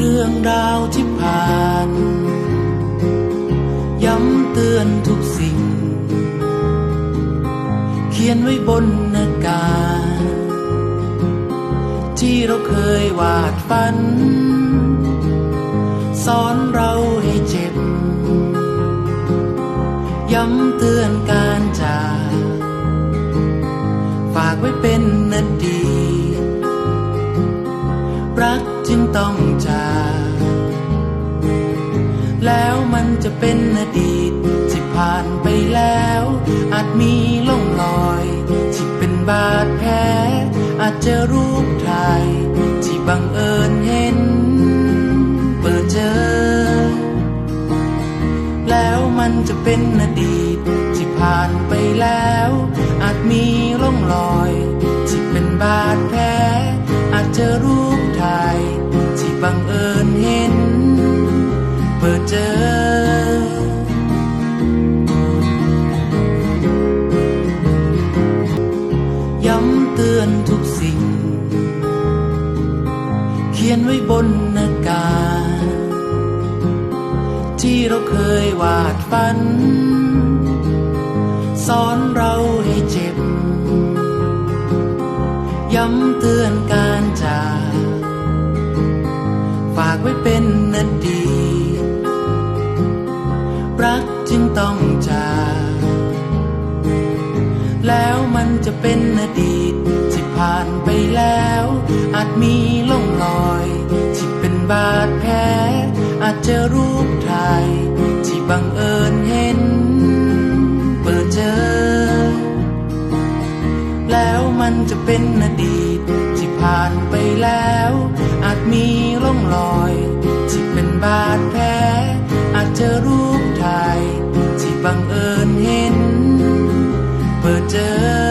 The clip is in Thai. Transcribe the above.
เรื่องราวที่ผ่าน ย้ำเตือนทุกสิ่ง เขียนไว้บนหน้ากาที่เราเคยวาดฝัน สอนเราให้เจ็บ ย้ำเตือนการจากฝากไว้เป็นอดีรักจึงต้องจาก แล้วมันจะเป็นอดีตที่ผ่านไปแล้ว อาจมีล่องลอยที่เป็นบาดแผลอาจจะรูปถ่ายที่บังเอิญเห็น เปิดเจอ แล้วมันจะเป็นอดีตที่ผ่านไปแล้ว อาจมีร่องรอย ขียนไว้บนหน้ากาที่เราเคยวาดฝัน สอนเราให้เจ็บ ย้ำเตือนการจาก ฝากไว้เป็นอดีรักจึงต้องจาก แล้วมันจะเป็นอดีตที่ผ่านไปแล้ว อาจมี อาจจะรูปถ่ายที่บังเอิญเห็น เปิดเจอ แล้วมันจะเป็นอดีตที่ผ่านไปแล้ว อาจมีร่องรอยที่เป็นบาดแผลอาจจะรูปถ่ายที่บังเอิญเห็น เปิดเจอ